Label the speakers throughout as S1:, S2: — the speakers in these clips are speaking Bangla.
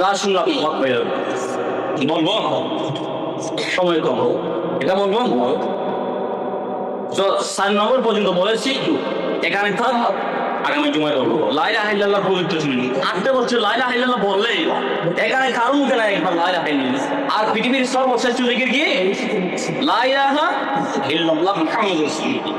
S1: তা শুনলে আপনি অবাক হয়ে যাবেন বলব সময় কম। এটা তো সাত নম্বর পর্যন্ত বলেছি এখানে থাক আগামী জুমায় বলব। লাইলা হাইল্লাহ পবিত্র শুনি আটটা বছর লাইলা হাইল্লাহ বললেই এখানে কারও মুখে নাই একবার লাইলা হাইল্লাহ আর পৃথিবীর সর্বশ্রেষ্ঠ জিকির কি? লাইলা ইল্লাল্লাহ মুহাম্মাদুর রাসূলুল্লাহ।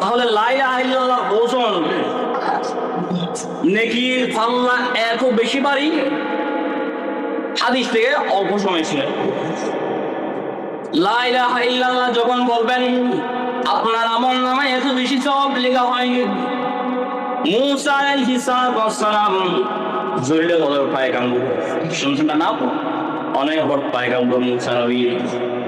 S1: তাহলে লাইলা হাইল্লাহ ওজন নেকির পাল্লা এত বেশি বাড়ি? হাদিস থেকে অল্প সময় ছিলেন লাইলা ইল্লাল্লাহ যখন বলবেন, আপনার আমল নামে এত বেশি সব লেখা হয় মুসা আলাইহিস সালাম জরিলে বলে পায়গাম শুনছেন না অনেক বড় পায়গাম মুসা নবী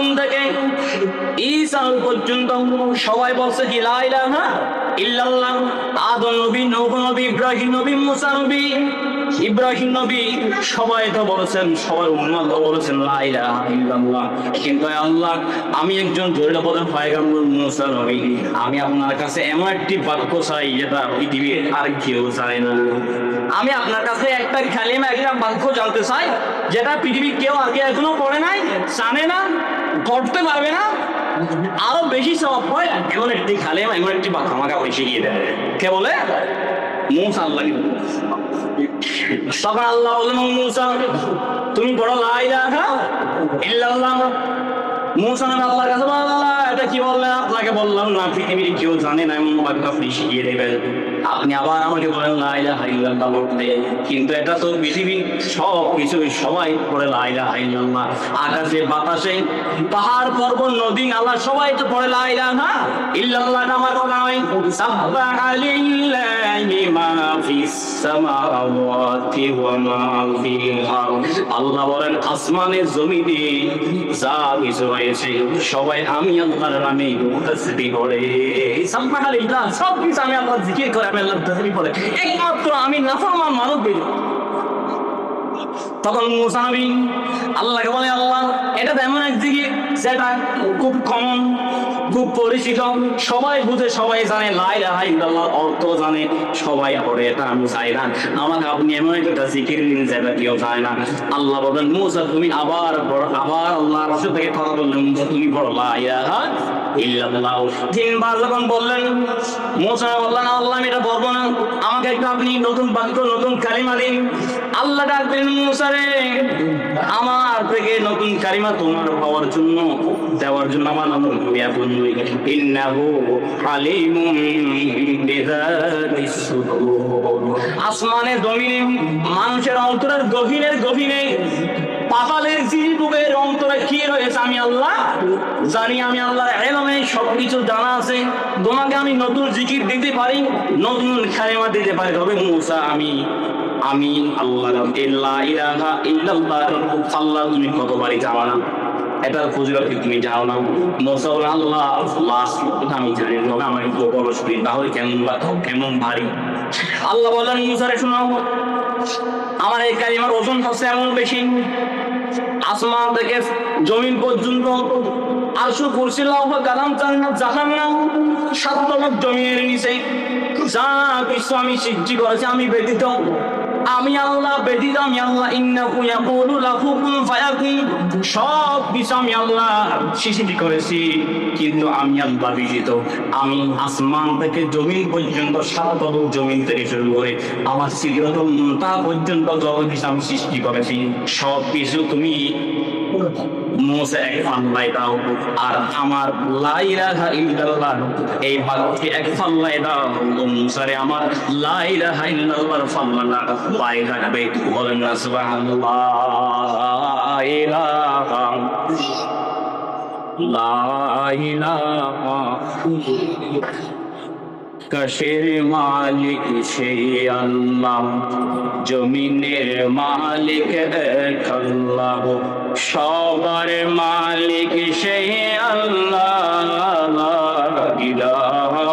S1: আদম থেকে। ঈসা পর্যন্ত সবাই বলছে কি, লা ইলাহা ইল্লাল্লাহ। আদম নবী নূহ নবী, ইব্রাহিম নবী, মুসা নবী। ইব্রাহিম নবী সবাই তো বলেছেন, সবাই তো বলেছেন কিন্তু আল্লাহ, আমি একজন জরুরি পদের পয়গম্বর মুসা আমি আপনার কাছে এমন একটি বাক্য চাই যেটা পৃথিবীর আর কেউ চায় না। আমি আপনার কাছে একটা খালিমা একটা বাক্য জানতে চাই যেটা পৃথিবীর কেউ আগে এখনও পড়ে নাই, জানে না করতে পারবে না। আরও বেশি সব হয় এমন একটি খালিমা এমন একটি বাক্য আমাকে বেশি গিয়ে দেয় কে বলে? মুসা আল্লাহ। তখন আল্লাহ মুসা তুমি বড় লাইলা ইল্লাল্লাহ। মুসা আল্লাহর কাছে আল্লাহ। এটা কি বললেন? আপনাকে বললাম না পৃথিবীর কেউ জানে না এমন বাক্য আপনি শিখিয়ে দেবেন। আপনি আবার আমাকে বলেন লাইলা হাইল্লাল্লাহ বলতে। কিন্তু এটা তো পৃথিবীর সব কিছু সবাই পড়ে লাইলা হাইল্লাল্লাহ আকাশে, বাতাসে, পাহাড়, পর্বত, নদী, নালা, সবাই তো পড়ে লাইলা না ইল্লাল্লাহ কথা নয়। সাব্বাহা লিল্লাহি মা ফিস সামাওয়াতি ওয়া মা ফিল আল্লাহ বলেন আসমানের জমিনে যা কিছু হয়েছে সবাই আমি আল্লাহর নামে কিছু আমি আল্লাহর জিকির করে, আমি আল্লাহর তাসবিহ করে একমাত্র আমি নাফরমান মানব তখন মুসা নবী আল্লাহকে বলে, আল্লাহ, এটা তো এমন এক দিকে যেটা খুব কমন খুব পরিচিত। সবাই বুঝে, সবাই জানে লাইলা ইল্লাল্লাহ অর্থ জানে, সবাই পড়ে এটা আমি চাই না। আমাকে আপনি এমন একটা জিকির দিন যেটা কেউ চায় না। আল্লাহ বলেন মুসা, তুমি আবার আবার আল্লাহ রাসূল থেকে কথা বললেন তুমি পড়ো লা ইলাহা ইল্লাল্লাহ। তিনবার যখন বললেন, মুসা বললেন, আল্লাহ, আমি এটা পড়ব না। আমাকে একটু আপনি নতুন বাক্য, নতুন কালিমা দিন। আল্লাহ ডাকবেন মুসারে আমার থেকে নতুন কারিমা তোমার পাওয়ার জন্য, দেওয়ার জন্য আমার নাম বন্ধু। ইন্নাহু আলিমুম বিযাতিস আসমানে জমিনে, মানুষের অন্তরের গভীরের গভীরে পাতালের জিলবুকের অন্তরে কি রয়েছে আমি আল্লাহ জানি, আমি আল্লাহর এলমে সবকিছু জানা আছে। তোমাকে আমি নতুন জিকির দিতে পারি, নতুন খেলেমা দিতে পারি। তবে মুসা, আমি আমি আল্লাহ ইল্লাহ ইলাহা ইল্লাল্লাহ আল্লাহ তুমি কতবারই যাওয়া না। এটার ফজিলত তুমি যাও না। মোসাউল আল্লাহ লাস্ট আমি জানি না আমার একটু বড় শরীর। তাহলে কেমন বা কেমন ভারী। আল্লাহ বলেন, মুসারে শোনাও আমার এই কালিমার ওজন হচ্ছে এমন বেশি। আসমান থেকে জমিন পর্যন্ত আশু করছিলাম গালাম জান্নাত, জাহান্নাম সাত তলক জমিনের নিচে যা কিছু আমি সৃষ্টি করেছি, আমি ব্যতীত আমি আল্লাহ ব্যতীত আমি আল্লাহ, ইন্নাহু ইয়াকুলু লাহু কুন ফায়াকুন। সব কিছু আমি আল্লাহ সৃষ্টি করেছি, কিন্তু আমি আল্লাহ ব্যতীত আমি আসমান থেকে জমিন পর্যন্ত সাত তলক জমিন থেকে শুরু করে আমার সিগরতম তা পর্যন্ত জগৎ আমি সৃষ্টি করেছি। সব কিছু তুমি মোসে এক দাও আর আমার লাইলাহা ইল্লাল্লাহ, এই বাক্যে এক পাল্লাই দাও মুসারে আমার লাইলাহা ইল্লাল্লাহর পাল্লাটা পায়ে রাখবে, বলেন না সুবহানাল্লাহ। ইলাহা, লা আকাশের মালিক সেই আল্লাহ জমিনের মালিক এক আল্লাহ সবার মালিক সেই আল্লাহ ইলাহা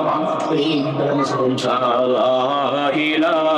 S1: ইলাহা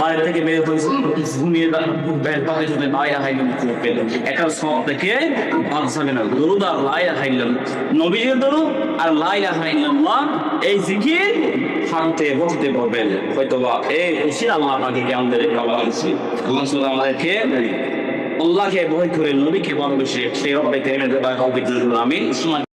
S1: বাইরে থেকে বের হয়েছে ঘুমিয়ে বাইরে যাবে লা ইলাহা ইল্লাল্লাহ পেলে। এটার সব থেকে বাদ যাবে না। দরুদ আর লা ইলাহা ইল্লাল্লাহ। নবীজির দরুদ আর লা ইলাহা ইল্লাল্লাহ এই জিকির হাতে বসতে পড়বেন হয়তো বা এই খুশি আল্লাহ আপনাকে বাবা আল্লাহ আমাদেরকে আল্লাহকে ভয় করে নবীকে ভালোবেসে সেই রব্বে আমি